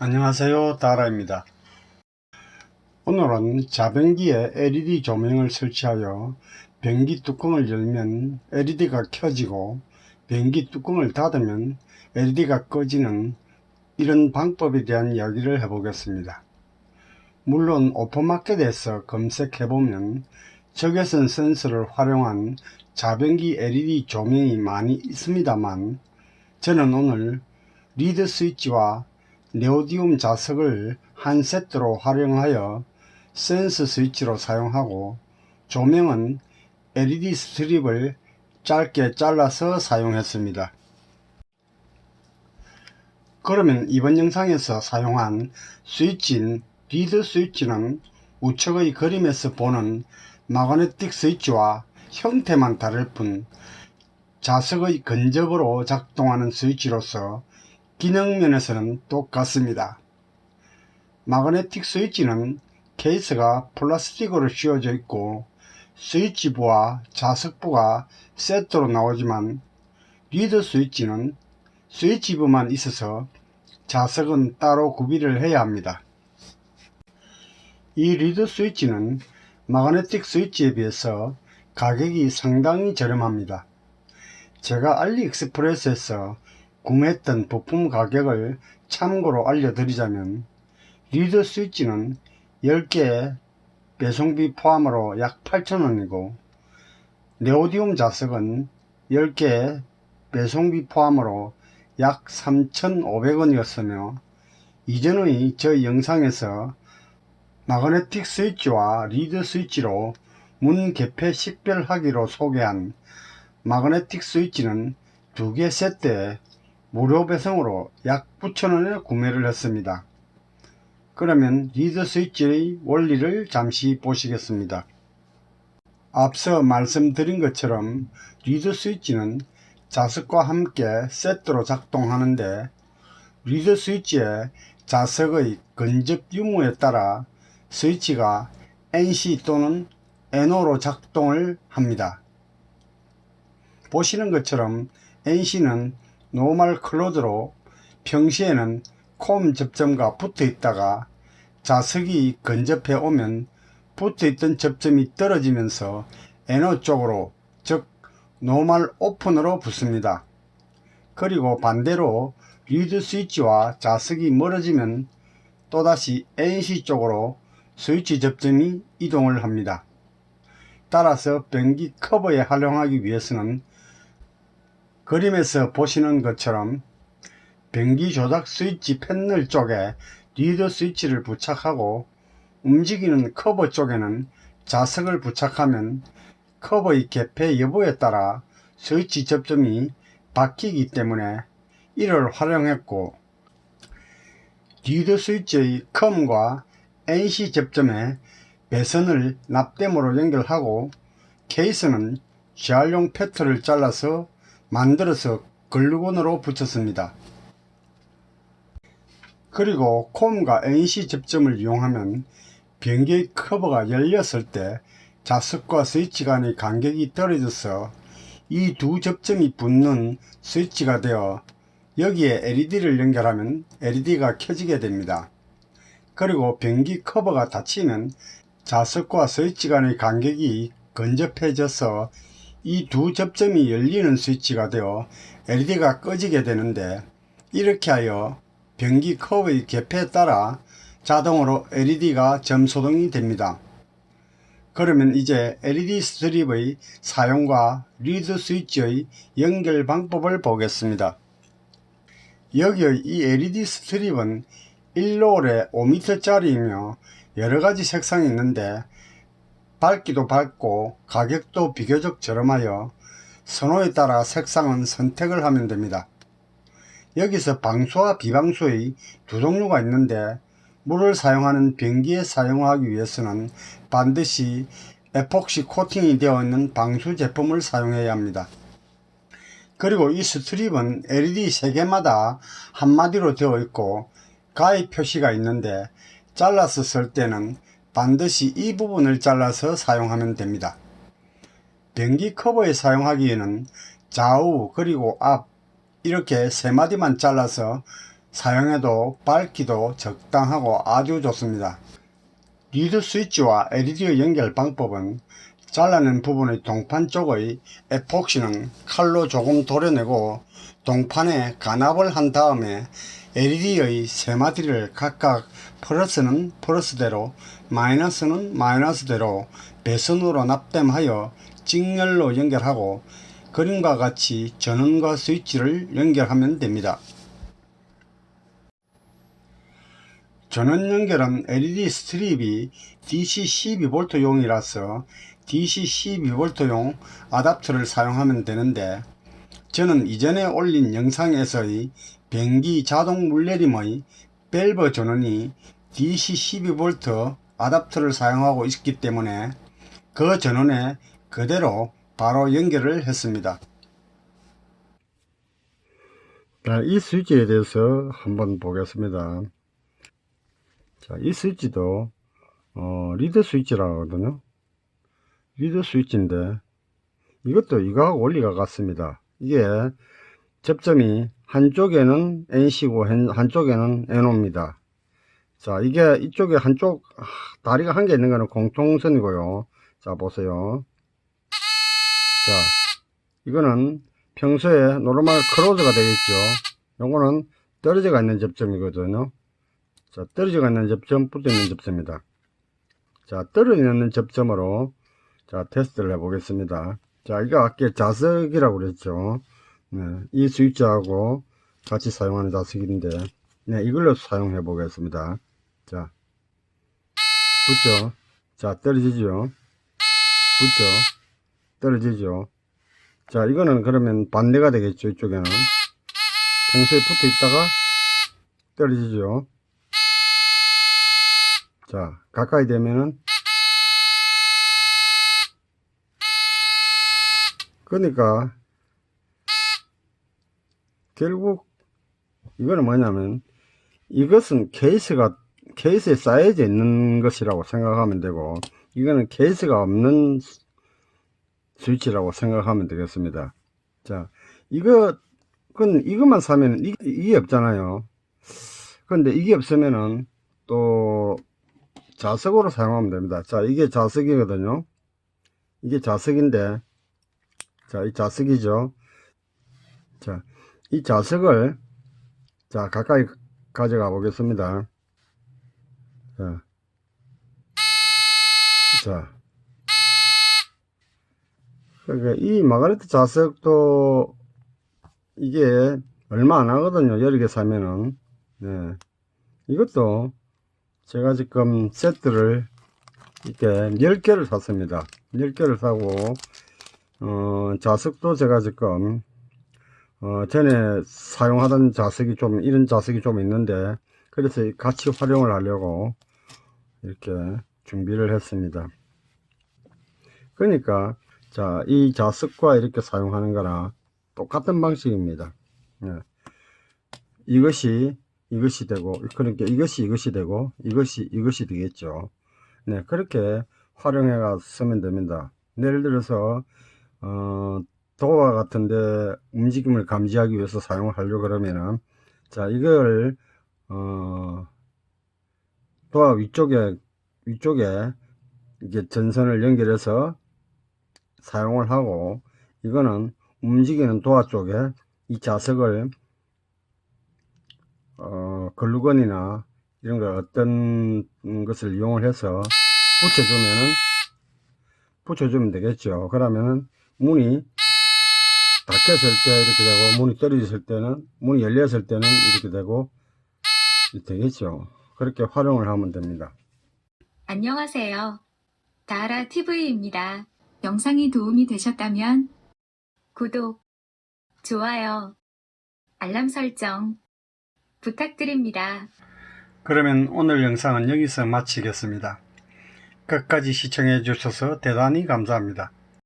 안녕하세요 다라입니다. 오늘은 자변기에 LED 조명을 설치하여 변기 뚜껑을 열면 LED가 켜지고 변기 뚜껑을 닫으면 LED가 꺼지는 이런 방법에 대한 이야기를 해보겠습니다. 물론 오픈마켓에서 검색해보면 적외선 센서를 활용한 자변기 LED 조명이 많이 있습니다만 저는 오늘 리드 스위치와 네오디움 자석을 한 세트로 활용하여 센서 스위치로 사용하고 조명은 LED 스트립을 짧게 잘라서 사용했습니다. 그러면 이번 영상에서 사용한 스위치인 리드 스위치는 우측의 그림에서 보는 마그네틱 스위치와 형태만 다를 뿐 자석의 근접으로 작동하는 스위치로서 기능면에서는 똑같습니다. 마그네틱 스위치는 케이스가 플라스틱으로 씌워져 있고 스위치부와 자석부가 세트로 나오지만 리드 스위치는 스위치부만 있어서 자석은 따로 구비를 해야 합니다. 이 리드 스위치는 마그네틱 스위치에 비해서 가격이 상당히 저렴합니다. 제가 알리익스프레스에서 구매했던 부품 가격을 참고로 알려드리자면 리드 스위치는 10개에 배송비 포함으로 약 8,000원이고 네오디움 자석은 10개에 배송비 포함으로 약 3,500원이었으며 이전의 저 영상에서 마그네틱 스위치와 리드 스위치로 문 개폐 식별하기로 소개한 마그네틱 스위치는 두 개 세트에 무료 배송으로 약 9,000원에 구매를 했습니다. 그러면 리드 스위치의 원리를 잠시 보시겠습니다. 앞서 말씀드린 것처럼 리드 스위치는 자석과 함께 세트로 작동하는데 리드 스위치의 자석의 근접 유무에 따라 스위치가 NC 또는 NO로 작동을 합니다. 보시는 것처럼 NC는 노멀 클로즈로 평시에는 콤 접점과 붙어 있다가 자석이 근접해 오면 붙어 있던 접점이 떨어지면서 NO 쪽으로 즉 노멀 오픈으로 붙습니다. 그리고 반대로 리드 스위치와 자석이 멀어지면 또다시 NC 쪽으로 스위치 접점이 이동을 합니다. 따라서 변기 커버에 활용하기 위해서는 그림에서 보시는 것처럼 변기 조작 스위치 패널 쪽에 리드 스위치를 부착하고 움직이는 커버 쪽에는 자석을 부착하면 커버의 개폐 여부에 따라 스위치 접점이 바뀌기 때문에 이를 활용했고 리드 스위치의 컴과 NC 접점에 배선을 납땜으로 연결하고 케이스는 재활용 패트를 잘라서 만들어서 글루건으로 붙였습니다. 그리고 콤과 NC 접점을 이용하면 변기의 커버가 열렸을 때 자석과 스위치 간의 간격이 떨어져서 이 두 접점이 붙는 스위치가 되어 여기에 LED를 연결하면 LED가 켜지게 됩니다. 그리고 변기 커버가 닫히면 자석과 스위치 간의 간격이 근접해져서 이 두 접점이 열리는 스위치가 되어 LED가 꺼지게 되는데 이렇게 하여 변기 커브의 개폐에 따라 자동으로 LED가 점소동이 됩니다. 그러면 이제 LED 스트립의 사용과 리드 스위치의 연결 방법을 보겠습니다. 여기의 이 LED 스트립은 1롤에 5m짜리이며 여러가지 색상이 있는데 밝기도 밝고 가격도 비교적 저렴하여 선호에 따라 색상은 선택을 하면 됩니다. 여기서 방수와 비방수의 두 종류가 있는데 물을 사용하는 변기에 사용하기 위해서는 반드시 에폭시 코팅이 되어 있는 방수 제품을 사용해야 합니다. 그리고 이 스트립은 LED 3개마다 한마디로 되어 있고 가입 표시가 있는데 잘라서 쓸 때는 반드시 이 부분을 잘라서 사용하면 됩니다. 변기 커버에 사용하기에는 좌우 그리고 앞 이렇게 세 마디만 잘라서 사용해도 밝기도 적당하고 아주 좋습니다. 리드 스위치와 LED 연결 방법은 잘라낸 부분의 동판 쪽의 에폭시는 칼로 조금 도려내고 동판에 간압을 한 다음에 LED의 세 마디를 각각 플러스는 플러스대로 마이너스는 마이너스대로 배선으로 납땜하여 직렬로 연결하고 그림과 같이 전원과 스위치를 연결하면 됩니다. 전원 연결은 LED 스트립이 DC 12V용이라서 DC 12V용 아답터를 사용하면 되는데 저는 이전에 올린 영상에서의 변기 자동 물내림의 밸브 전원이 DC 12V 아답터를 사용하고 있기 때문에 그 전원에 그대로 바로 연결을 했습니다. 자, 이 스위치에 대해서 한번 보겠습니다. 자, 이 스위치도 어, 리드 스위치라고 하거든요. 리드 스위치인데 이것도 이거하고 원리가 같습니다. 이게 접점이 한쪽에는 NC고 한- 한쪽에는 NO입니다. 자, 이게 이쪽에 한쪽 아, 다리가 한 개 있는 거는 공통선이고요. 자, 보세요. 자, 이거는 평소에 노르말 크로즈가 되겠죠. 요거는 떨어져가 있는 접점이거든요. 자, 떨어져가 있는 접점, 붙어 있는 접점입니다. 자, 떨어져 있는 접점으로 자, 테스트를 해 보겠습니다. 자, 이거 아까 자석이라고 그랬죠. 네, 이 스위치하고 같이 사용하는 자석인데, 네, 이걸로 사용해 보겠습니다. 자, 붙죠? 자, 떨어지죠? 붙죠? 떨어지죠? 자, 이거는 그러면 반대가 되겠죠, 이쪽에는. 평소에 붙어 있다가 떨어지죠? 자, 가까이 되면은 그러니까 결국 이거는 뭐냐면 이것은 케이스가 케이스에 쌓여져 있는 것이라고 생각하면 되고 이거는 케이스가 없는 스- 스위치라고 생각하면 되겠습니다. 자, 이거 그건 이것만 사면 이, 이게 없잖아요. 근데 이게 없으면은 또 자석으로 사용하면 됩니다. 자, 이게 자석이거든요. 이게 자석인데 자, 이 자석이죠. 자, 이 자석을 자, 가까이 가져가 보겠습니다. 자. 자. 그러니까 이 마가레트 자석도 이게 얼마 안 하거든요. 여러 개 사면은. 네. 이것도 제가 지금 세트를 이렇게 10개를 샀습니다. 10개를 사고 어, 자석도 제가 지금 어, 전에 사용하던 자석이 좀 이런 자석이 좀 있는데 그래서 같이 활용을 하려고 이렇게 준비를 했습니다. 그러니까 자, 이 자석과 이렇게 사용하는 거나 똑같은 방식입니다. 예. 이것이 이것이 되고 그러니까 이것이 이것이 되고 이것이 이것이 되겠죠. 네, 그렇게 활용해 가 쓰면 됩니다. 예를 들어서 어, 도화 같은데 움직임을 감지하기 위해서 사용을 하려고 그러면은 자 이걸 어, 도화 위쪽에 위쪽에 이게 전선을 연결해서 사용을 하고 이거는 움직이는 도화 쪽에 이 자석을 어, 글루건이나 이런 걸 어떤 것을 이용을 해서 붙여주면은 붙여주면 되겠죠. 그러면은 문이 닫혔을 때 이렇게 되고 문이 떨어졌을 때는 문이 열렸을 때는 이렇게 되고 되겠죠. 그렇게 활용을 하면 됩니다. 안녕하세요. 다하라 TV입니다. 영상이 도움이 되셨다면 구독, 좋아요, 알람 설정 부탁드립니다. 그러면 오늘 영상은 여기서 마치겠습니다. 끝까지 시청해 주셔서 대단히 감사합니다.